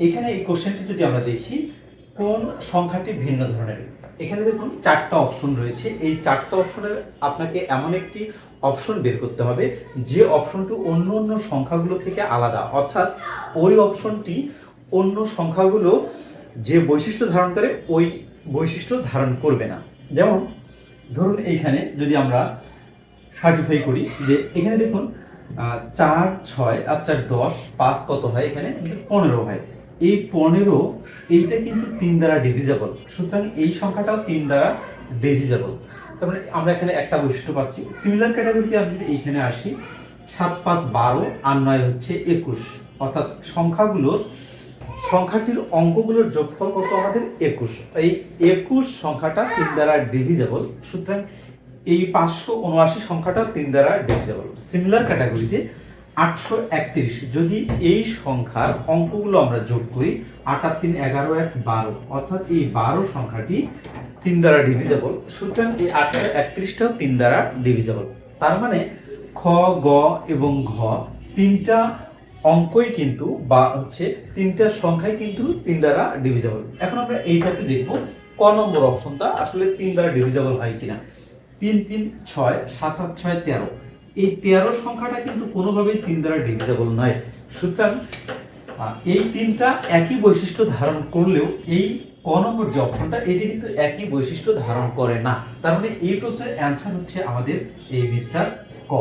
এখানে এই কোশ্চেনটি যদি আমরা দেখি, কোন সংখ্যাটি ভিন্ন ধরনের? এখানে দেখুন চারটা অপশন রয়েছে। এই চারটা অপশনের আপনাকে এমন একটি অপশন বের করতে হবে, যে অপশনটি অন্য অন্য সংখ্যাগুলো থেকে আলাদা। অর্থাৎ ওই অপশনটি অন্য সংখ্যাগুলো যে বৈশিষ্ট্য ধারণ করে, ওই বৈশিষ্ট্য ধারণ করবে না। যেমন ধরুন এইখানে যদি আমরা সার্টিফাই করি, যে এখানে দেখুন চার ছয় আর চার দশ, পাঁচ কত হয় এখানে পনেরো হয়। এই পনেরো, এইটা কিন্তু তিন দ্বারা ডিভিজেবল সুতরাং এই সংখ্যাটাও তিন দ্বারা ডিভিজেবল তার মানে আমরা এখানে একটা বৈশিষ্ট্য পাচ্ছি। সিমিলার ক্যাটাগরিতে আমি যদি এইখানে আসি, সাত, পাঁচ, বারো আর নয় হচ্ছে একুশ। অর্থাৎ সংখ্যাগুলোর, সংখ্যাটির অঙ্কগুলোর যোগফল কত আমাদের? একুশ। এই একুশ সংখ্যাটা তিন দ্বারা ডিভিজেবল সুতরাং এই পাঁচশো উনআশি সংখ্যাটা তিন দ্বারা ডিভিজেবল সিমিলার ক্যাটাগরিতে আটশো একত্রিশ। যদি এই সংখ্যার অঙ্কগুলো আমরা যোগ করি আট আর তিন এগারো এক বারো, অর্থাৎ এই বারো সংখ্যাটি তিন দ্বারা ডিভিজেবল সুতরাং এই আটশো একত্রিশটাও তিন দ্বারা ডিভিজেবল তার মানে খ, গ এবং ঘ তিনটা অঙ্কই কিন্তু বা হচ্ছে তিনটা সংখ্যাই কিন্তু তিন দ্বারা ডিভিজেবল এখন আমরা এইটাতে দেখব ক নম্বর অপশনটা আসলে তিন দ্বারা ডিভিজেবল হয় কিনা। তিন তিন, ছয়, সাত, আট, ছয়, তেরো। এই তেরো সংখ্যাটা কিন্তু কোনোভাবেই তিন দ্বারা ডিভিজেবল নয়। সুতরাং এই তিনটা একই বৈশিষ্ট্য ধারণ করলেও এই ক নম্বর যে অপশনটা, এটি কিন্তু একই বৈশিষ্ট্য ধারণ করে না। তার মানে এই প্রশ্নের অ্যান্সার হচ্ছে আমাদের এই বিস্তার ক।